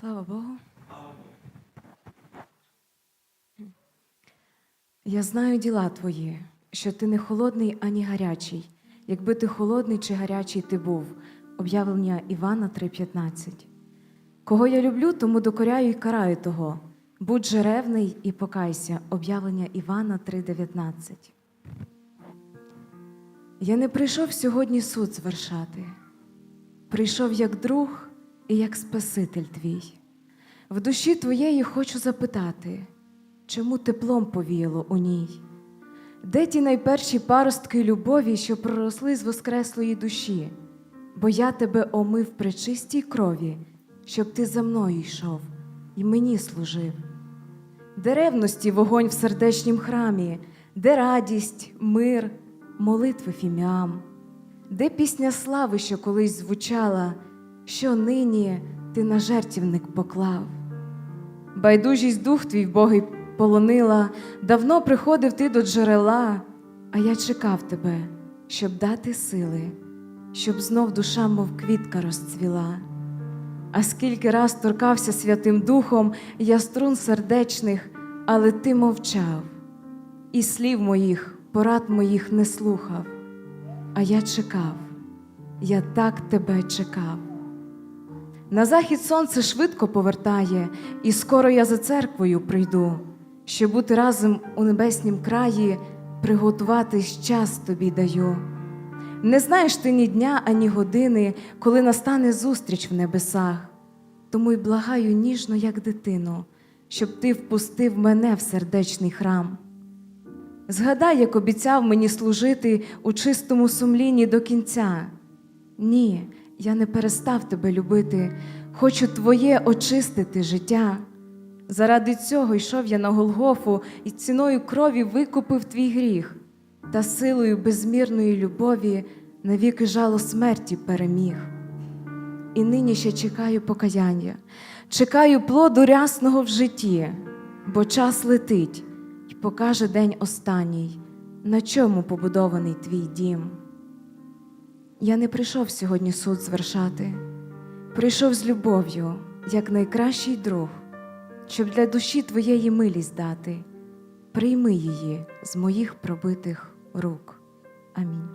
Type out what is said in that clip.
Слава Богу. Я знаю діла твої, що ти не холодний ані гарячий. Якби ти холодний чи гарячий ти був. Об'явлення Івана 3:15. Кого я люблю, тому докоряю і караю того. Будь же ревний і покайся. Об'явлення Івана 3:19. Я не прийшов сьогодні суд звершати. Прийшов як друг і як Спаситель твій. В душі твоєї хочу запитати, чому теплом повіяло у ній? Де ті найперші паростки любові, що проросли з воскреслої душі? Бо я тебе омив при чистій крові, щоб ти за мною йшов і мені служив. Де ревності вогонь в сердечнім храмі, де радість, мир, молитви фіміам, де пісня слави, що колись звучала, що нині ти на жертівник поклав. Байдужість дух твій Богий полонила, давно приходив ти до джерела, а я чекав тебе, щоб дати сили, щоб знов душа, мов квітка, розцвіла. А скільки раз торкався Святим Духом я струн сердечних, але ти мовчав, і слів моїх, порад моїх не слухав. А я чекав, я так тебе чекав. На захід сонце швидко повертає, і скоро я за церквою прийду, щоб бути разом у небеснім краї, приготуватись час тобі даю. Не знаєш ти ні дня, ані години, коли настане зустріч в небесах, тому й благаю ніжно, як дитину, щоб ти впустив мене в сердечний храм. Згадай, як обіцяв мені служити у чистому сумлінні до кінця. Ні, я не перестав тебе любити, хочу твоє очистити життя. Заради цього йшов я на Голгофу і ціною крові викупив твій гріх, та силою безмірної любові навіки жало смерті переміг. І нині ще чекаю покаяння, чекаю плоду рясного в житті, бо час летить і покаже день останній, на чому побудований твій дім. Я не прийшов сьогодні суд звершати, прийшов з любов'ю, як найкращий друг, щоб для душі твоєї милість дати. Прийми її з моїх пробитих рук. Амінь.